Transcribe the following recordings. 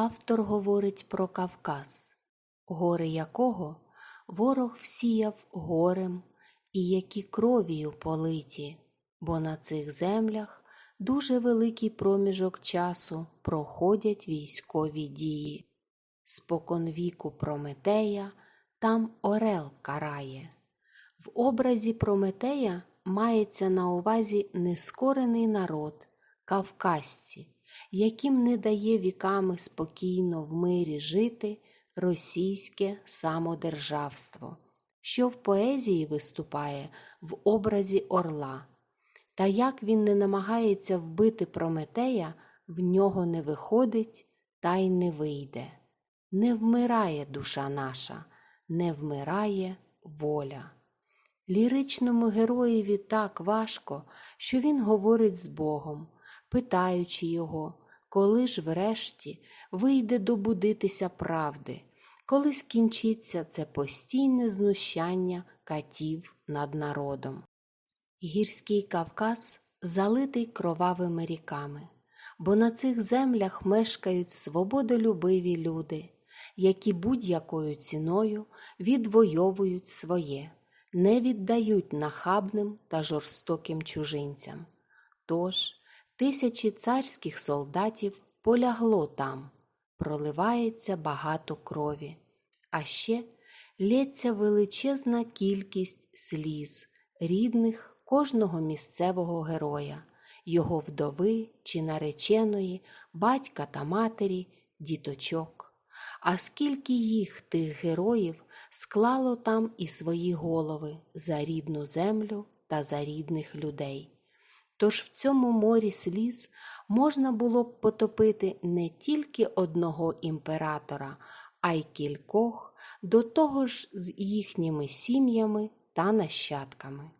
Автор говорить про Кавказ, гори якого ворог всіяв горем і які кров'ю политі, бо на цих землях дуже великий проміжок часу проходять військові дії. Споконвіку Прометея там орел карає. В образі Прометея мається на увазі нескорений народ, кавказці, яким не дає віками спокійно в мирі жити російське самодержавство, що в поезії виступає в образі орла. Та як він не намагається вбити Прометея, в нього не виходить та й не вийде. Не вмирає душа наша, не вмирає воля. Ліричному героєві так важко, що він говорить з Богом, питаючи його, коли ж врешті вийде добудитися правди, коли скінчиться це постійне знущання катів над народом. Гірський Кавказ залитий кровавими ріками, бо на цих землях мешкають свободолюбиві люди, які будь-якою ціною відвоюють своє, не віддають нахабним та жорстоким чужинцям. Тож тисячі царських солдатів полягло там, проливається багато крові, а ще лється величезна кількість сліз рідних кожного місцевого героя, його вдови чи нареченої, батька та матері, діточок. А скільки їх, тих героїв, склало там і свої голови за рідну землю та за рідних людей. Тож в цьому морі сліз можна було б потопити не тільки одного імператора, а й кількох, до того ж з їхніми сім'ями та нащадками.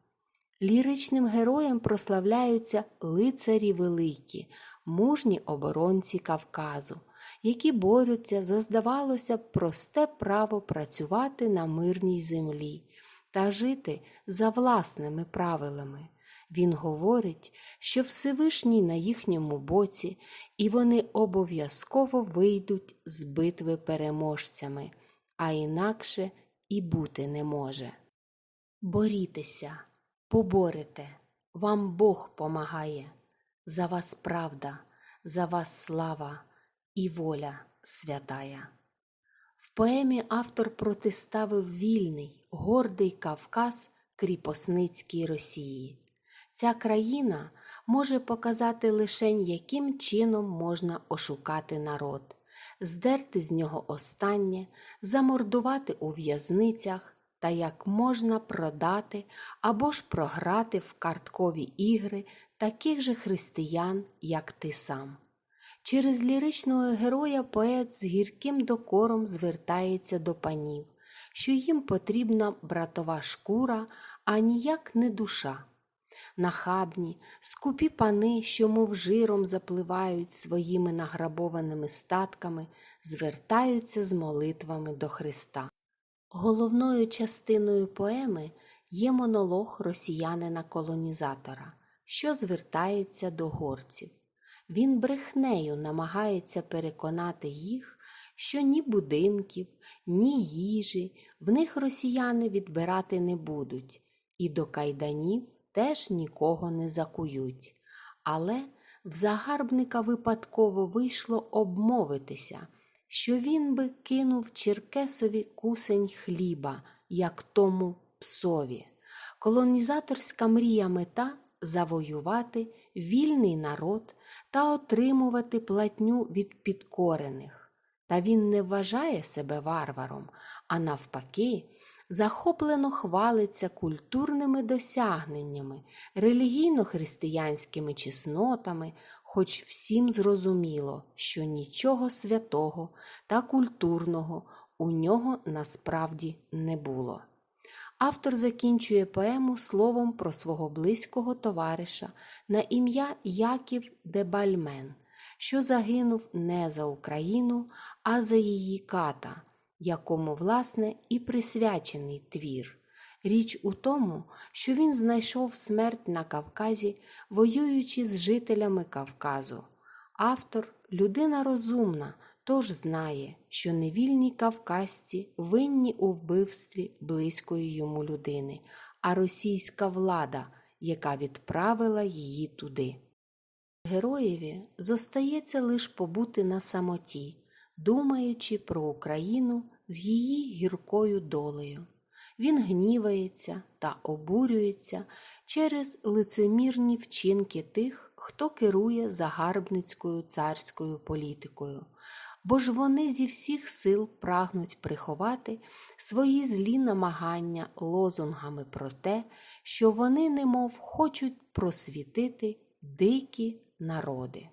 Ліричним героєм прославляються лицарі великі, мужні оборонці Кавказу, які борються за, здавалося б, просте право працювати на мирній землі та жити за власними правилами. Він говорить, що Всевишній на їхньому боці, і вони обов'язково вийдуть з битви переможцями, а інакше і бути не може. Борітеся, поборете, вам Бог помагає, за вас правда, за вас слава і воля святая. В поемі автор протиставив вільний, гордий Кавказ кріпосницькій Росії. Ця країна може показати лише, яким чином можна ошукати народ, здерти з нього останнє, замордувати у в'язницях та як можна продати або ж програти в карткові ігри таких же християн, як ти сам. Через ліричного героя поет з гірким докором звертається до панів, що їм потрібна братова шкура, а ніяк не душа. Нахабні, скупі пани, що мов жиром запливають своїми награбованими статками, звертаються з молитвами до Христа. Головною частиною поеми є монолог росіянина-колонізатора, що звертається до горців. Він брехнею намагається переконати їх, що ні будинків, ні їжі в них росіяни відбирати не будуть, і до кайданів теж нікого не закують. Але в загарбника випадково вийшло обмовитися, що він би кинув Черкесові кусень хліба, як тому псові. Колонізаторська мрія мета завоювати вільний народ та отримувати платню від підкорених. Та він не вважає себе варваром, а навпаки, захоплено хвалиться культурними досягненнями, релігійно-християнськими чеснотами, хоч всім зрозуміло, що нічого святого та культурного у нього насправді не було. Автор закінчує поему словом про свого близького товариша на ім'я Яків Дебальмен, що загинув не за Україну, а за її ката, якому, власне, і присвячений твір. Річ у тому, що він знайшов смерть на Кавказі, воюючи з жителями Кавказу. Автор людина розумна, Хто ж знає, що невільні кавказці винні у вбивстві близької йому людини, а російська влада, яка відправила її туди. Героєві зостається лиш побути на самоті, думаючи про Україну з її гіркою долею. Він гнівається та обурюється через лицемірні вчинки тих, хто керує загарбницькою царською політикою, бо ж вони зі всіх сил прагнуть приховати свої злі намагання лозунгами про те, що вони немов хочуть просвітити дикі народи.